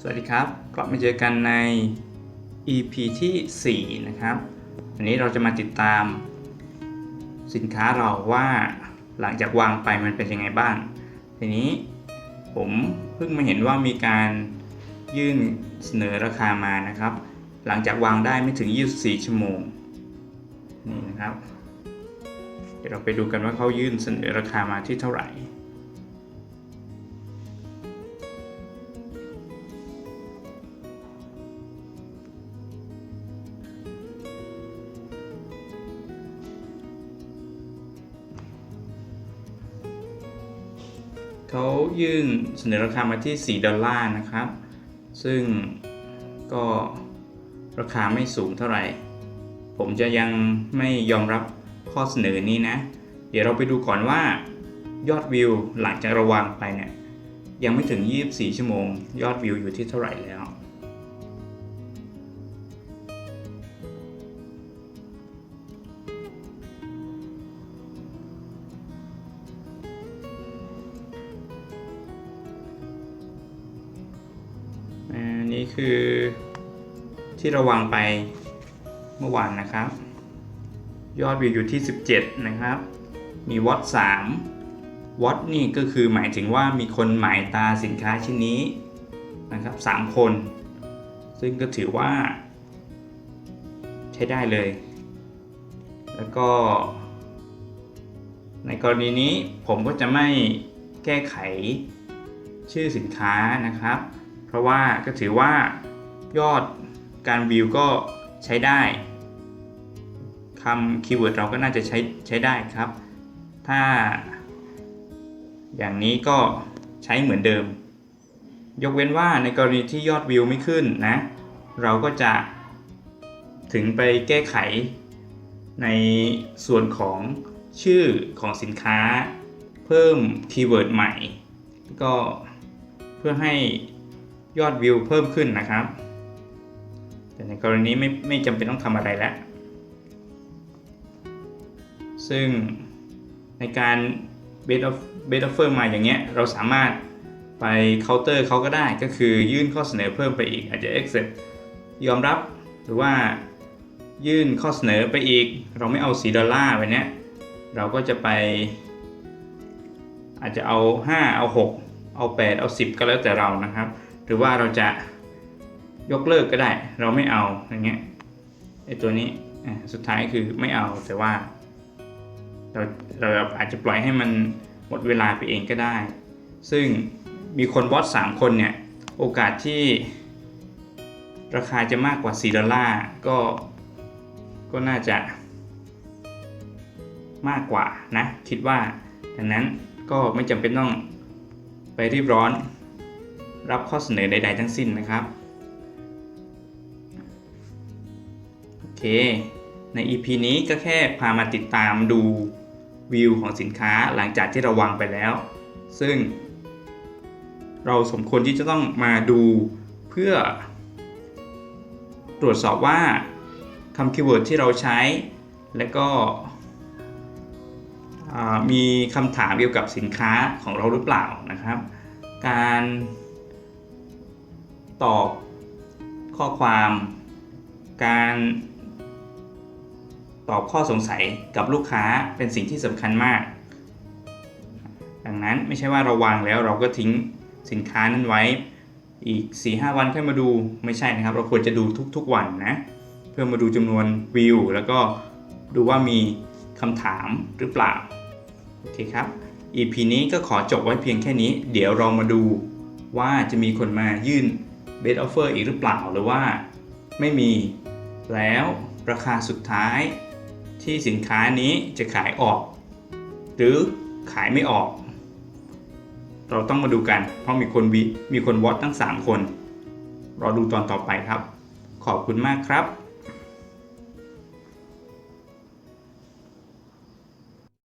สวัสดีครับ กลับมาเจอกันใน EP ที่ 4 นะครับวันนี้เราจะมาติดตาม สินค้าเราว่าหลังจากวางไปมันเป็นยังไงบ้าง ทีนี้ผมเพิ่งมาเห็นว่ามีการยื่นเสนอราคามานะครับ หลังจากวางได้ไม่ถึง 24 ชั่วโมง นี่นะครับ เดี๋ยวเราไปดูกันว่าเขายื่นเสนอราคามาที่เท่าไหร่ เขายื่นเสนอราคามาที่ 4 ดอลลาร์นะครับ ซึ่งก็ราคาไม่สูงเท่าไหร่ ผมจะยังไม่ยอมรับข้อเสนอนี้นะ เดี๋ยวเราไปดูก่อนว่ายอดวิวหลังจากระวางไปเนี่ยยังไม่ถึง 24 ชั่วโมง ยอดวิวอยู่ที่เท่าไหร่แล้ว คือที่เราวางไปเมื่อวานนะครับ ยอดวิวอยู่ที่ 17 นะครับ มีวอต3วอตนี่ก็คือหมายถึงว่ามีคนหมายตาสินค้าชิ้นนี้นะครับ 3 คน ซึ่งก็ถือว่า ใช้ได้เลย แล้วก็ ในกรณีนี้ผมก็จะไม่แก้ไขชื่อสินค้านะครับ เพราะว่าก็ถือว่ายอดการวิวก็ใช้ได้คำคีย์เวิร์ดเราก็น่าจะใช้ใช้ได้ครับ ถ้า อย่างนี้ก็ใช้เหมือนเดิม ยกเว้นว่าในกรณีที่ยอดวิวไม่ขึ้นนะ เราก็จะถึงไปแก้ไขในส่วนของชื่อของสินค้า เพิ่มคีย์เวิร์ดใหม่ ก็เพื่อให้ ยอดวิวเพิ่มขึ้นนะครับ แต่ในกรณีไม่ไม่จำเป็นต้องทำอะไรแล้ว ซึ่งในการ bed of bed offer มาอย่างเงี้ยเราสามารถไปเคาน์เตอร์เขาก็ได้ก็คือยื่นข้อเสนอเพิ่มไปอีกอาจจะ accept ยอมรับหรือว่ายื่นข้อเสนอไปอีก เราไม่เอา4ดอลลาร์ไปเนี้ยเราก็จะไป อาจจะเอา 5 เอา 6 เอา 8 เอา 10 ก็แล้วแต่เรานะครับ หรือว่าเราจะยกเลิกก็ได้ เราไม่เอาอย่างเงี้ยไอตัวนี้สุดท้ายคือไม่เอาแต่ว่า เราเราอาจจะปล่อยให้มันหมดเวลาไปเองก็ได้ ซึ่งมีคนวอสามคนเนี่ย โอกาสที่ราคาจะมากกว่า 4 ดอลลาร์ก็ก็น่าจะ มากกว่านะ คิดว่าดังนั้นก็ไม่จำเป็นต้องไปรีบร้อน รับข้อเสนอใด ๆ ทั้งสิ้นนะครับ โอเค ใน EP นี้ก็แค่พามาติดตามดูวิวของสินค้าหลังจากที่เราวางไปแล้ว ซึ่ง เราสมควรที่จะต้องมาดูเพื่อ ตรวจสอบว่าคำคีย์เวิร์ดที่เราใช้ และก็มีคำถามเกี่ยวกับสินค้าของเราหรือเปล่านะครับ การ ตอบข้อความ การตอบข้อสงสัยกับลูกค้าเป็นสิ่งที่สำคัญมาก ดังนั้นไม่ใช่ว่าเราวางแล้วเราก็ทิ้งสินค้านั้นไว้อีก 4-5 วันค่อยมาดูไม่ใช่นะครับ เราควรจะดูทุกๆวันนะ เพื่อมาดูจำนวนวิว แล้วก็ดูว่ามีคำถามหรือเปล่า โอเคครับ EP นี้ก็ขอจบไว้เพียงแค่นี้ เดี๋ยวเรามาดูว่าจะมีคนมายื่น best offer อีกหรือเปล่าหรือว่าไม่มีแล้วราคาสุดท้ายที่สินค้านี้จะขายออก หรือขายไม่ออก เราต้องมาดูกัน เพราะมีคนวิมีคนวอตตั้ง 3 คน รอดูตอนต่อไปครับ ขอบคุณมากครับ